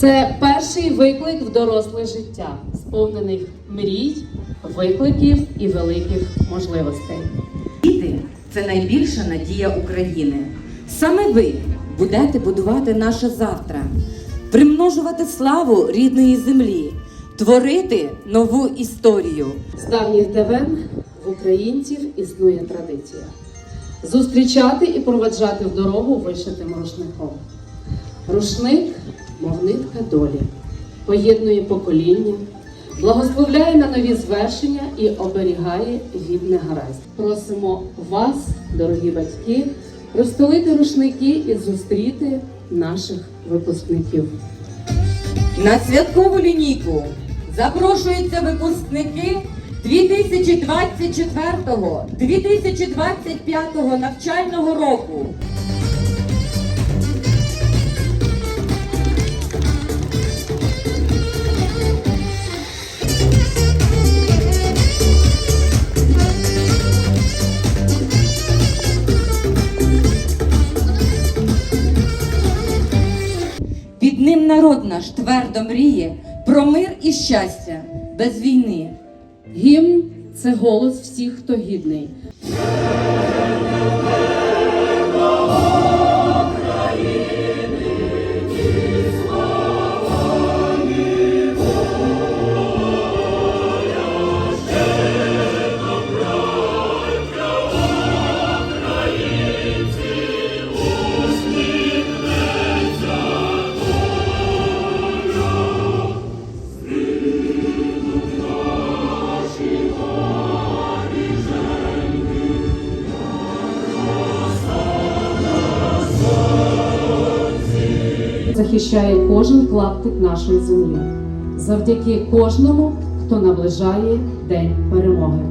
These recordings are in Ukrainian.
Це перший виклик в доросле життя, сповнених мрій, викликів і великих можливостей. Діти це найбільша надія України. Саме ви будете будувати наше завтра, примножувати славу рідної землі, творити нову історію. З давніх давен в українців існує традиція зустрічати і проваджати в дорогу вишитим рушником. Рушник, мов нитка долі, поєднує покоління, благословляє на нові звершення і оберігає від негаразд. Просимо вас, дорогі батьки, розстелити рушники і зустріти наших випускників. На святкову лінійку запрошуються випускники 2024-2025 навчального року. Народ наш твердо мріє про мир і щастя без війни. Гімн це голос всіх, хто гідний. Захищає кожен клаптик нашої землі, завдяки кожному, хто наближає День перемоги.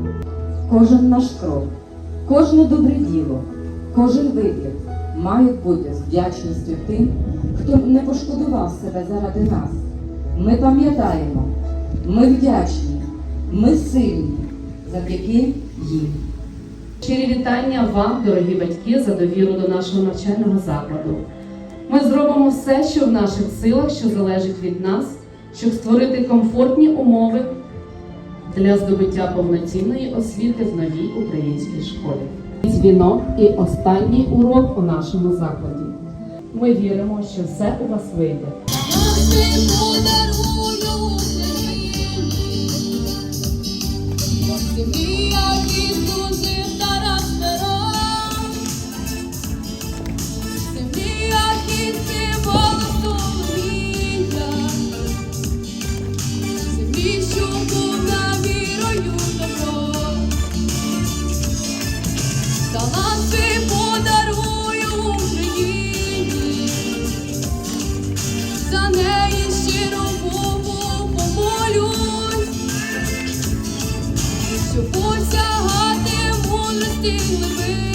Кожен наш крок, кожне добре діло, кожен вибір має бути з вдячністю тим, хто не пошкодував себе заради нас. Ми пам'ятаємо, ми вдячні, ми сильні завдяки їм. Щирі вітання вам, дорогі батьки, за довіру до нашого навчального закладу. Ми зробимо все, що в наших силах, що залежить від нас, щоб створити комфортні умови для здобуття повноцінної освіти в новій українській школі. Дзвінок і останній урок у нашому закладі. Ми віримо, що все у вас вийде. Щоб посягати мудрості глибині,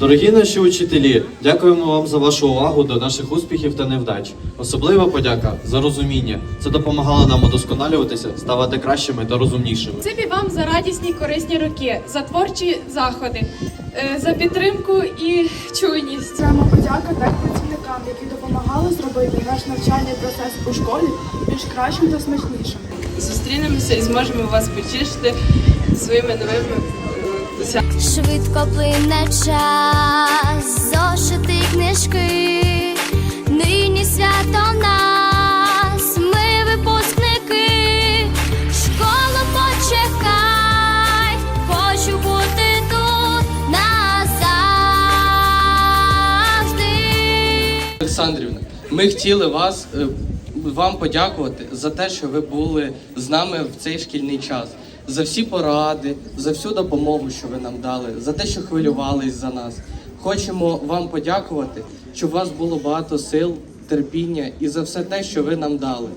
Дорогі наші учителі, дякуємо вам за вашу увагу до наших успіхів та невдач. Особлива подяка за розуміння. Це допомагало нам удосконалюватися, ставати кращими та розумнішими. Спасибі вам за радісні корисні роки, за творчі заходи, е, за підтримку і чуйність. Саме подяка так працівникам, які допомагали зробити наш навчальний процес у школі більш кращим та смачнішим. Зустрінемося і зможемо вас потішити своїми новими е, досягненнями. Швидко плине час, зошити книжки, нині свято нас, ми випускники, школу почекай, хочу бути тут назавжди. Олександрівна, ми хотіли вас е, вам подякувати за те, що ви були з нами в цей шкільний час, за всі поради, за всю допомогу, що ви нам дали, за те, що хвилювались за нас. Хочемо вам подякувати, щоб у вас було багато сил, терпіння і за все те, що ви нам дали.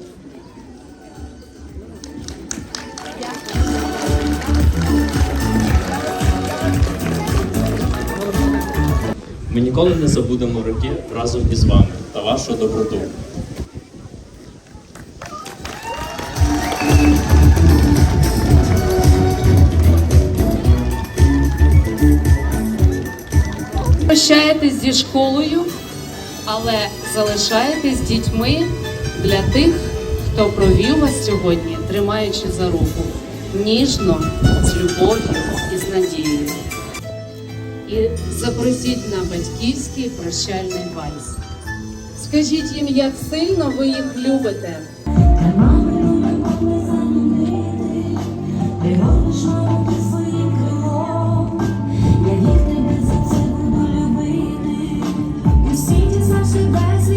Ми ніколи не забудемо роки разом із вами та вашу доброту. Прощаєтесь зі школою, але залишаєтесь дітьми для тих, хто провів вас сьогодні, тримаючи за руку ніжно, з любов'ю і з надією. І запросіть на батьківський прощальний вальс. Скажіть їм, як сильно ви їх любите.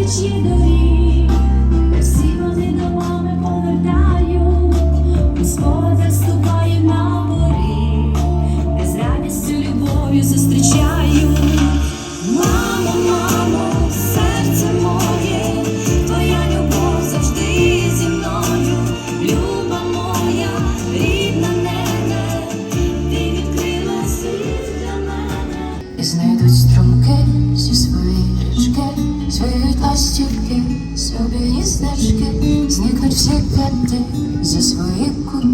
Є доріг, всі вони до мами повертаю, у спогадах на поріг, з радістю любов'ю зустрічаю. Мамо, мамо, серце моє, твоя любов завжди зі мною, люба моя, рідна нене, ти відкрила світ для мене. І знайдуть струмки всі свої річки, свої ластівки, собі сникнуть всі кати за свои кути,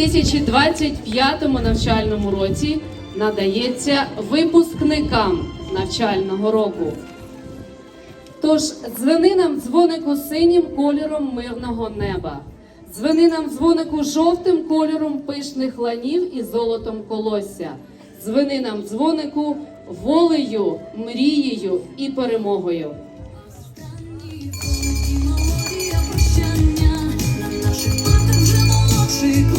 2025 навчальному році надається випускникам навчального року. Тож дзвени нам дзвонику синім кольором мирного неба, дзвени нам дзвонику жовтим кольором пишних ланів і золотом колосся, дзвени нам дзвонику волею, мрією і перемогою. Прощання на наших матах вже молодший клас.